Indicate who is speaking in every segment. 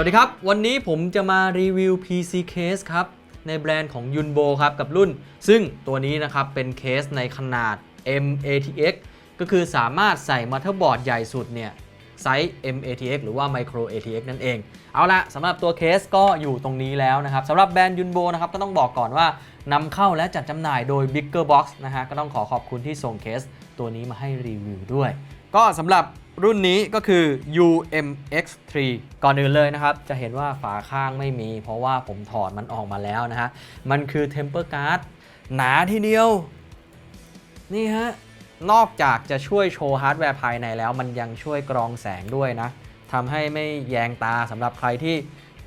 Speaker 1: วัสดีครับ วันนี้ผมจะมารีวิว PC case ครับ ในแบรนด์ของ Yunbo ครับ กับรุ่น ซึ่งตัวนี้นะครับ เป็นเคสในขนาด MATX ก็คือสามารถใส่มาเตอร์บอร์ดใหญ่สุดเนี่ยไซส์ MATX หรือว่า Micro ATX นั่นเอง เอาละสำหรับตัวเคสก็อยู่ตรงนี้แล้วนะครับสำหรับแบรนด์ Yunbo นะครับ ก็ต้องบอกก่อนว่านำเข้าและจัดจำหน่ายโดย Bigger Box นะฮะก็ต้องขอขอบคุณที่ส่งเคส ตัวนี้มาให้รีวิวด้วย ก็สำหรับ รุ่นนี้ก็คือ UMX3 ก่อนอื่นเลยนะครับ จะเห็นว่าฝาข้างไม่มี เพราะว่าผมถอดมันออกมาแล้วนะฮะ มันคือ Temper Guard หนาทีเดียว นี่ฮะ นอกจากจะช่วยโชว์ฮาร์ดแวร์ภายในแล้ว มันยังช่วยกรองแสงด้วยนะทำให้ไม่แยงตาสำหรับใครที่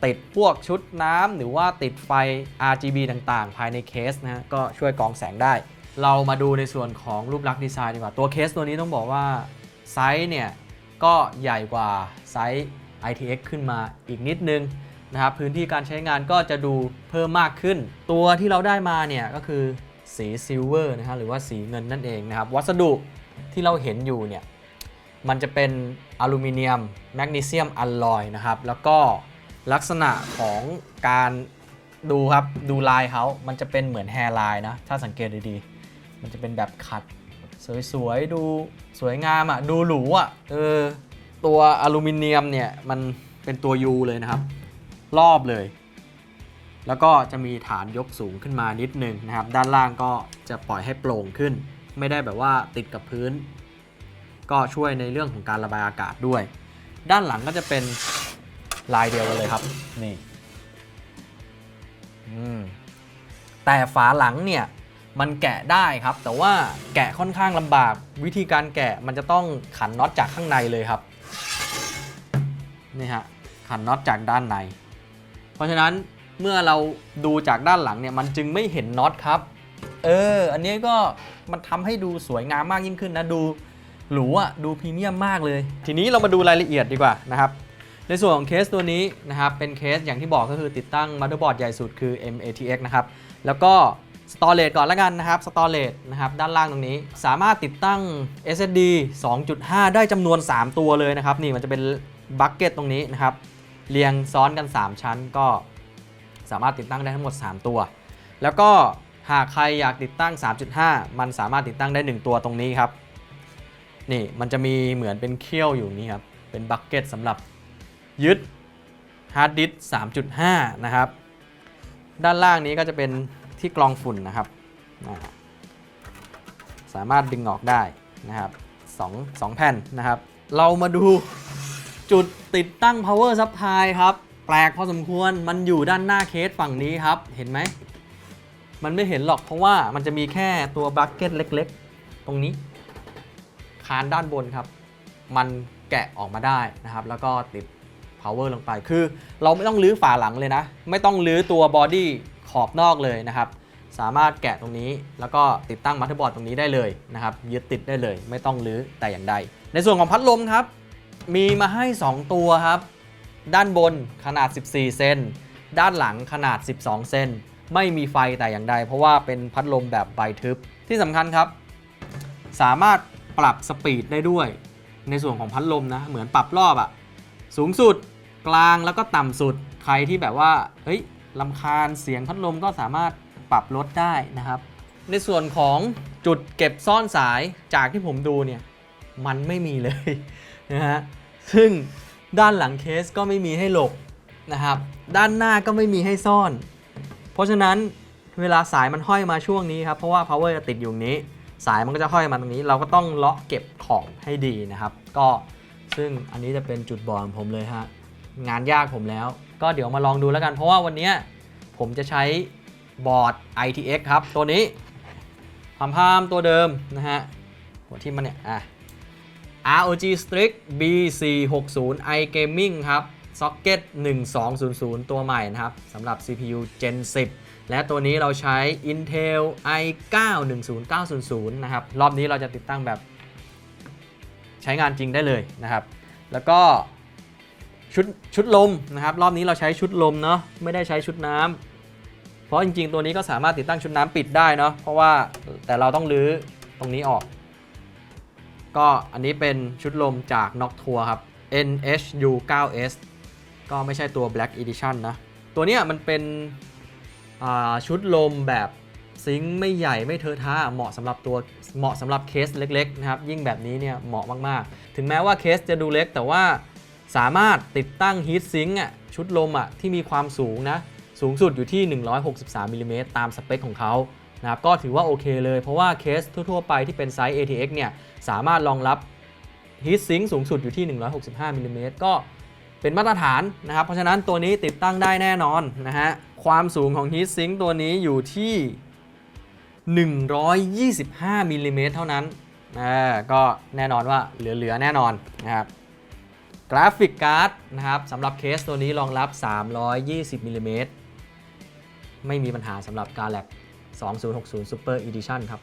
Speaker 1: ติดพวกชุดน้ำหรือว่าติดไฟ RGB ต่างๆ ภายในเคสนะฮะก็ช่วยกรองแสงได้ เรามาดูในส่วนของรูปลักษณ์ดีไซน์ดีกว่า ตัวเคสตัวนี้ต้องบอกว่าไซส์เนี่ย ก็ใหญ่กว่าไซส์ ITX ขึ้นมาอีกนิดนึงนะครับพื้นที่การใช้งานก็จะดูเพิ่มมากขึ้น ตัวที่เราได้มาเนี่ยก็คือสีซิลเวอร์นะฮะหรือว่าสีเงินนั่นเองนะครับ วัสดุที่เราเห็นอยู่เนี่ยมันจะเป็นอลูมิเนียมแมกนีเซียมอลลอยนะครับ แล้วก็ลักษณะของการดูครับ ดูลายเขามันจะเป็นเหมือนแฮร์ไลน์นะ ถ้าสังเกตดีๆ มันจะเป็นแบบขัด สวยๆ ดูสวยงามอะ ดูหรูอะ เออ ตัวอลูมิเนียมเนี่ย มันเป็นตัว U เลยนะครับ รอบเลย แล้วก็จะมีฐานยกสูงขึ้นมานิดนึงนะครับ ด้านล่างก็จะปล่อยให้โปร่งขึ้น ไม่ได้แบบว่าติดกับพื้น ก็ช่วยในเรื่องของการระบายอากาศด้วย ด้านหลังก็จะเป็นลายเดียวกันเลยครับ นี่อืมแต่ฝาหลังเนี่ย มันแกะได้ครับ แต่ว่าแกะค่อนข้างลำบาก วิธีการแกะมันจะต้องขันน็อตจากข้างในเลยครับนี่ฮะขันน็อตจากด้านใน เพราะฉะนั้นเมื่อเราดูจากด้านหลังเนี่ยมันจึงไม่เห็นน็อตครับ เออ อันนี้ก็มันทำให้ดูสวยงามมากยิ่งขึ้นนะดูหรูอะดูพรีเมียมมากเลย ทีนี้เรามาดูรายละเอียดดีกว่านะครับ ในส่วนของเคสตัวนี้นะครับเป็นเคสอย่างที่บอกก็คือติดตั้งมั t เ e อร์บอร์ดใหญ่สุดคือ MATX นะครับแล้วก็ Storage ก่อนละกันนะครับ Storage นะครับด้านล่างตรงนี้ สามารถติดตั้ง SSD 2.5 ได้จำนวน 3 ตัวเลยนะครับ นี่มันจะเป็นบัคเก็ตตรงนี้นะครับ เรียงซ้อนกัน 3 ชั้นก็สามารถติดตั้งได้ทั้งหมด 3 ตัว แล้วก็หากใครอยากติดตั้ง 3.5 มันสามารถติดตั้งได้ 1 ตัวตรงนี้ครับ นี่มันจะมีเหมือนเป็นเขี้ยวอยู่นี่ครับ เป็นบัคเก็ตสำหรับยึดฮาร์ดดิสก์3.5 นะครับ ด้านล่างนี้ก็จะเป็น ที่กรองฝุ่นนะครับ สามารถดึงออกได้นะครับสองสองแผ่นนะครับ เรามาดูจุดติดตั้ง power supply ครับ แปลกพอสมควรมันอยู่ด้านหน้าเคสฝั่งนี้ครับ เห็นไหม มันไม่เห็นหรอกเพราะว่ามันจะมีแค่ตัวบัคเก็ตเล็กๆ ตรงนี้ คานด้านบนครับ มันแกะออกมาได้นะครับ แล้วก็ติด power ลงไป คือเราไม่ต้องลื้อฝาหลังเลยนะ ไม่ต้องลื้อตัวบอดี้ ขอบนอกเลยนะครับ สามารถแกะตรงนี้แล้วก็ติดตั้งมั t เ e อร์บอร์ดตรงนี้ได้เลยนะครับ ยึดติดได้เลย ไม่ต้องลื้อแต่อย่างใด ในส่วนของพัดลมครับ มีมาให้ 2 ตัวครับ ด้านบนขนาด 14 เซน ด้านหลังขนาด 12 เซน ไม่มีไฟแต่อย่างใด เพราะว่าเป็นพัดลมแบบใบทึบ ที่สำคัญครับ สามารถปรับสปีดได้ด้วย ในส่วนของพัดลมนะ เหมือนปรับรอบอะสูงสุดกลางแล้วก็ต่ำสุด ใครที่แบบว่า เฮ้ย ลำคาญเสียงพัดลมก็สามารถปรับลดได้นะครับ ในส่วนของจุดเก็บซ่อนสายจากที่ผมดูเนี่ยมันไม่มีเลยนะฮะซึ่งด้านหลังเคสก็ไม่มีให้หลบนะครับ ด้านหน้าก็ไม่มีให้ซ่อน เพราะฉะนั้นเวลาสายมันห้อยมาช่วงนี้ครับ เพราะว่า power จะติดอยู่นี้ สายมันก็จะห้อยมาตรงนี้ เราก็ต้องเลาะเก็บของให้ดีนะครับ ก็ซึ่งอันนี้จะเป็นจุดบอดของผมเลยฮะงานยากผมแล้ว ก็เดี๋ยวมาลองดูแล้วกัน เพราะว่าวันนี้ผมจะใช้บอร์ด ITX ครับ ตัวนี้พามพามตัวเดิมนะฮะหัวที่มันเนี่ยอะ ROG Strix B460 iGaming ครับ Socket 1200 ตัวใหม่นะครับสำหรับ CPU Gen 10 และตัวนี้เราใช้ Intel i9 10900 นะครับ รอบนี้เราจะติดตั้งแบบใช้งานจริงได้เลยนะครับ แล้วก็ ชุดชุดลมนะครับรอบนี้เราใช้ชุดลมเนาะไม่ได้ใช้ชุดน้ำเพราะจริงๆ ตัวนี้ก็สามารถติดตั้งชุดน้ำปิดได้เนาะเพราะว่าแต่เราต้องรื้อตรงนี้ออก ก็อันนี้เป็นชุดลมจาก n o c t o u r ครับ NHU 9S ก็ไม่ใช่ตัว Black Edition นะ ตัวนี้มันเป็นชุดลมแบบซิงค์ไม่ใหญ่ไม่เทอะทะเหมาะสำหรับตัวเหมาะสำหรับเคสเล็กๆนะครับยิ่งแบบนี้เนี่ยเหมาะมากๆ ถึงแม้ว่าเคสจะดูเล็กแต่ว่า สามารถติดตั้งฮีทซิงค์อะชุดลมอะที่มีความสูงนะสูงสุดอยู่ที่ 163มิลลิเมตรตามสเปคของเขานะครับก็ถือว่าโอเคเลยเพราะว่าเคสทั่ว ๆ ไปที่เป็นไซส์ ATX เนี่ยสามารถรองรับฮีทซิงค์สูงสุดอยู่ที่ 165มิลลิเมตรก็เป็นมาตรฐานนะครับ เพราะฉะนั้นตัวนี้ติดตั้งได้แน่นอนนะฮะ ความสูงของฮีทซิงค์ตัวนี้อยู่ที่ 125มิลลิเมตรเท่านั้นอ่าก็แน่นอนว่าเหลือ ๆ แน่นอนนะครับ กราฟิกการ์ดนะครับสำหรับเคสตัวนี้รองรับ 320มิลลิเมตรไม่มีปัญหาสำหรับการแลก2060 Super Edition ครับ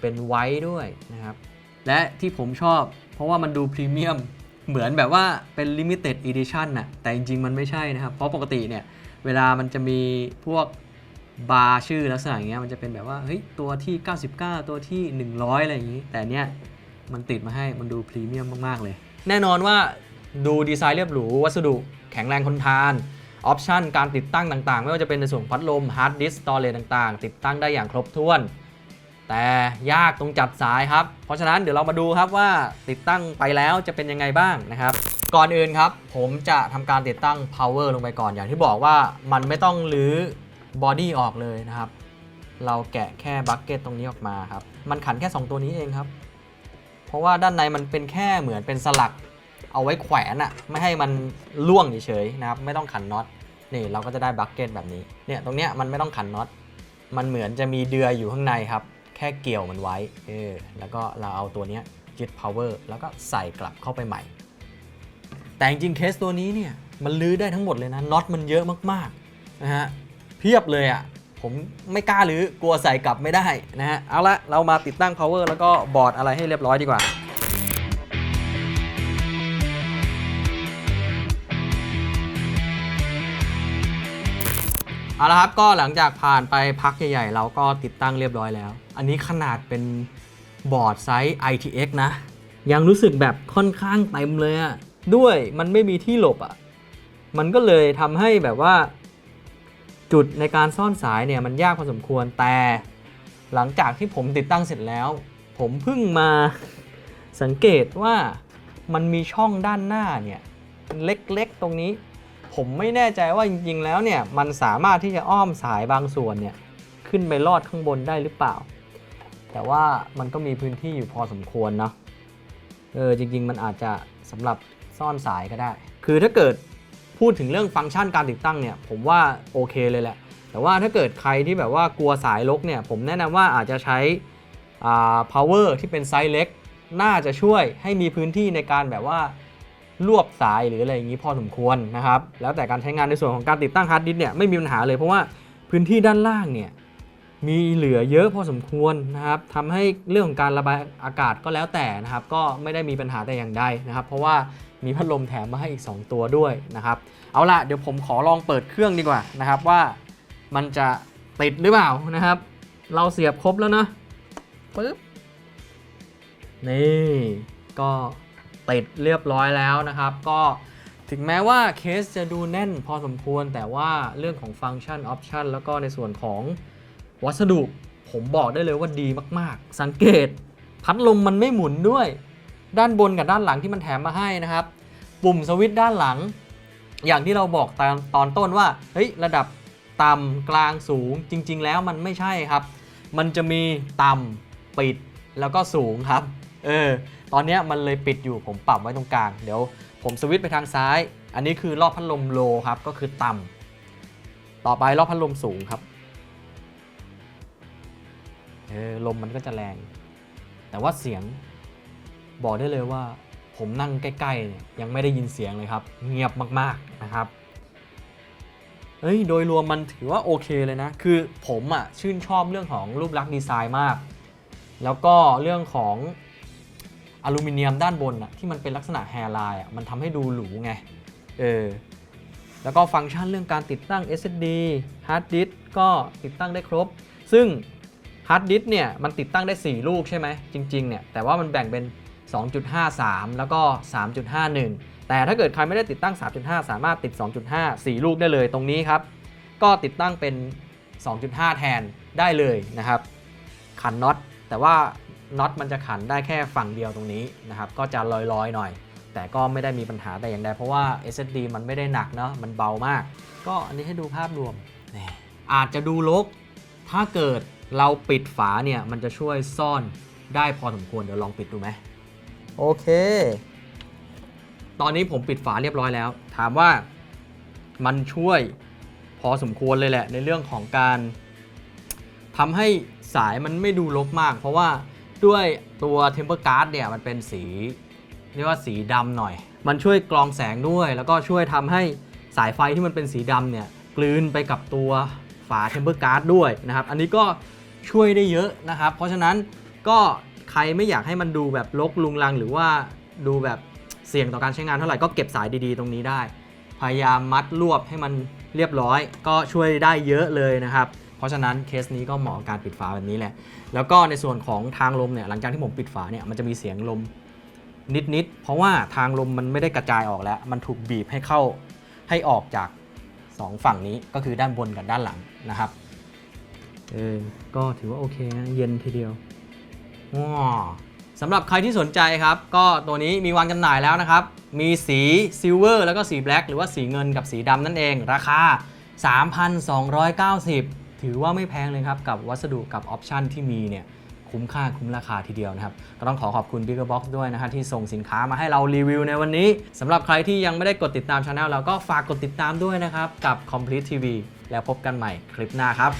Speaker 1: เป็นไว้ด้วยนะครับ และที่ผมชอบเพราะว่ามันดูพรีเมียมเหมือนแบบว่าเป็น Limited Edition น่ะแต่จริงๆ มันไม่ใช่นะครับ เพราะปกติเนี่ย เวลามันจะมีพวกบาร์ชื่อลักษณะอย่างเงี้ยมันจะเป็นแบบว่าเฮ้ยตัวที่ 99 ตัวที่ 100 อะไรอย่างงี้ แต่เนี้ยมันติดมาให้มันดูพรีเมียมมาก ๆ เลย แน่นอนว่า ดูดีไซน์เรียบหรู วัสดุแข็งแรงทนทาน ออปชันการติดตั้งต่างๆ ไม่ว่าจะเป็นในส่วนพัดลมฮาร์ดดิสก์ตอเรต่างๆ ติดตั้งได้อย่างครบถ้วน แต่ยากตรงจับสายครับ เพราะฉะนั้นเดี๋ยวเรามาดูครับว่าติดตั้งไปแล้วจะเป็นยังไงบ้างนะครับ ก่อนอื่นครับ ผมจะทำการติดตั้ง power ลงไปก่อนอย่างที่บอกว่ามันไม่ต้องรื้อบอดี้ออกเลยนะครับ เราแกะแค่บัคเก็ตตรงนี้ออกมาครับ มันขันแค่ 2 ตัวนี้เองครับ เพราะว่าด้านในมันเป็นแค่เหมือนเป็นสลัก เอาไว้แขวนอะไม่ให้มันล่วงเฉยๆนะครับไม่ต้องขันน็อตนี่เราก็จะได้บัคเก็ตแบบนี้เนี่ยตรงเนี้ยมันไม่ต้องขันน็อตมันเหมือนจะมีเดือยอยู่ข้างในครับ แค่เกี่ยวมันไว้เออแล้วก็เราเอาตัวเนี้ยยึด power แล้วก็ใส่กลับเข้าไปใหม่ แต่จริงเคสตัวนี้เนี่ยมันลื้อได้ทั้งหมดเลยนะน็อตมันเยอะมากๆนะฮะเพียบเลยอะ่ะผมไม่กล้าลื้อกลัวใส่กลับไม่ได้นะฮะเอาละเรามาติดตั้ง power แล้วก็บอร์ดอะไรให้เรียบร้อยดีกว่า เอาละครับก็หลังจากผ่านไปพักใหญ่ๆ เราก็ติดตั้งเรียบร้อยแล้ว อันนี้ขนาดเป็นบอร์ดไซส์ ITX นะ ยังรู้สึกแบบค่อนข้างเต็มเลยอะด้วยมันไม่มีที่หลบอะมันก็เลยทำให้แบบว่า จุดในการซ่อนสายเนี่ยมันยากพอสมควรแต่หลังจากที่ผมติดตั้งเสร็จแล้ว ผมเพิ่งมาสังเกตว่ามันมีช่องด้านหน้าเนี่ยเล็กๆตรงนี้ ผมไม่แน่ใจว่าจริงๆแล้วเนี่ยมันสามารถที่จะอ้อมสายบางส่วนเนี่ยขึ้นไปลอดข้างบนได้หรือเปล่า แต่ว่ามันก็มีพื้นที่อยู่พอสมควรเนาะเออจริง ๆ มันอาจจะสำหรับซ่อนสายก็ได้ คือถ้าเกิดพูดถึงเรื่องฟังก์ชันการติดตั้งเนี่ยผมว่าโอเคเลยแหละ แต่ว่าถ้าเกิดใครที่แบบว่ากลัวสายลกเนี่ยผมแนะนำว่าอาจจะใช้อ่า power ที่เป็นไซส์เล็ก น่าจะช่วยให้มีพื้นที่ในการแบบว่า รวบสายหรืออะไรอย่างนี้พอสมควรนะครับ แล้วแต่การใช้งานในส่วนของการติดตั้งฮาร์ดดิสเนี่ยไม่มีปัญหาเลยเพราะว่าพื้นที่ด้านล่างเนี่ยมีเหลือเยอะพอสมควรนะครับทำให้เรื่องของการระบายอากาศก็แล้วแต่นะครับ ก็ไม่ได้มีปัญหาแต่อย่างใดนะครับ เพราะว่ามีพัดลมแถมมาให้อีก 2 ตัวด้วยนะครับ เอาละเดี๋ยวผมขอลองเปิดเครื่องดีกว่านะครับว่ามันจะติดหรือเปล่านะครับ เราเสียบครบแล้วนะปึ๊บนี่ก็ ติดเรียบร้อยแล้วนะครับ ก็ถึงแม้ว่าเคสจะดูแน่นพอสมควรแต่ว่าเรื่องของฟังก์ชันออปชันแล้วก็ในส่วนของวัสดุผมบอกได้เลยว่าดีมาก ๆ สังเกต พัดลมมันไม่หมุนด้วย ด้านบนกับด้านหลังที่มันแถมมาให้นะครับ ปุ่มสวิตช์ด้านหลัง อย่างที่เราบอกตอนตอนต้นว่าเฮ้ยระดับต่ำกลางสูงจริง ๆ แล้วมันไม่ใช่ครับ มันจะมีต่ำปิดแล้วก็สูงครับ เออ ตอนนี้มันเลยปิดอยู่ผมปรับไว้ตรงกลาง เดี๋ยวผมสวิตช์ไปทางซ้าย อันนี้คือรอบพัดลมโลครับ ก็คือต่ำต่อไปรอบพัดลมสูงครับเออลมมันก็จะแรง แต่ว่าเสียงบอกได้เลยว่า ผมนั่งใกล้ๆเนี่ยยังไม่ได้ยินเสียงเลยครับ เงียบมากๆนะครับเฮ้ยโดยรวมมันถือว่าโอเคเลยนะ คือผมอะ่ะชื่นชอบเรื่องของรูปลักษณ์ดีไซน์มาก แล้วก็เรื่องของ อลูมิเนียมด้านบนอะที่มันเป็นลักษณะแฮร์ไลน์อะมันทำให้ดูหรูไง เออ แล้วก็ฟังก์ชันเรื่องการติดตั้ง SSD hard disk ก็ติดตั้งได้ครบ ซึ่ง hard disk เนี่ยมันติดตั้งได้ 4 ลูกใช่ไหมจริงๆเนี่ยแต่ว่ามันแบ่งเป็น 2.53 แล้วก็ 3.51 แต่ถ้าเกิดใครไม่ได้ติดตั้ง 3.5 สามารถติด 2.5 4 ลูกได้เลยตรงนี้ครับ ก็ติดตั้งเป็น 2.5 แทนได้เลยนะครับ ขันน็อตแต่ว่า น็อตมันจะขันได้แค่ฝั่งเดียวตรงนี้นะครับก็จะลอยๆหน่อย แต่ก็ไม่ได้มีปัญหาแต่อย่างใดเพราะว่า SSD มันไม่ได้หนักเนาะมันเบามาก ก็อันนี้ให้ดูภาพรวมนี่อาจจะดูรกถ้าเกิดเราปิดฝาเนี่ยมันจะช่วยซ่อนได้พอสมควรเดี๋ยวลองปิดดูไหมโอเค ตอนนี้ผมปิดฝาเรียบร้อยแล้ว ถามว่ามันช่วยพอสมควรเลยแหละในเรื่องของการทำให้สายมันไม่ดูรกมาก เพราะว่า ด้วยตัว Temper Guard เนี่ยมันเป็นสี เรียกว่าสีดำหน่อย มันช่วยกรองแสงด้วย แล้วก็ช่วยทำให้สายไฟที่มันเป็นสีดำเนี่ยกลืนไปกับตัวฝาเทมเ r อร์การ์ดด้วยนะครับ อันนี้ก็ช่วยได้เยอะนะครับ เพราะฉะนั้นก็ใครไม่อยากให้มันดูแบบลกลุงลัง หรือว่าดูแบบเสี่ยงต่อการใช้งานเท่าไหร่ก็เก็บสายดีๆ ตรงนี้ได้ พยายามมัดรวบให้มันเรียบร้อย ก็ช่วยได้เยอะเลยนะครับ เพราะฉะนั้นเคสนี้ก็เหมาะกับการปิดฝาแบบนี้แหละ แล้วก็ในส่วนของทางลมเนี่ยหลังจากที่ผมปิดฝาเนี่ยมันจะมีเสียงลมนิดๆเพราะว่าทางลมมันไม่ได้กระจายออกแล้ว มันถูกบีบให้เข้าให้ออกจาก 2 ฝั่งนี้ก็คือด้านบนกับด้านหลังนะครับเออก็ถือว่าโอเคนะเย็นทีเดียวว้าสำหรับใครที่สนใจครับ ก็ตัวนี้มีวางจำหน่ายแล้วนะครับ มีสีซิลเวอร์แล้วก็สีแบล็กหรือว่าสีเงินกับสีดำนั่นเองราคา 3,290 ถือว่าไม่แพงเลยครับ กับวัสดุกับออปชันที่มีเนี่ยคุ้มค่าคุ้มราคาทีเดียวนะครับ ก็ต้องขอขอบคุณ Bigger Box ด้วยนะฮะที่ส่งสินค้ามาให้เรารีวิวในวันนี้สำหรับใครที่ยังไม่ได้กดติดตามช anel เราก็ฝากกดติดตามด้วยนะครับ กับ Complete TV แล้วพบกันใหม่คลิปหน้าครับ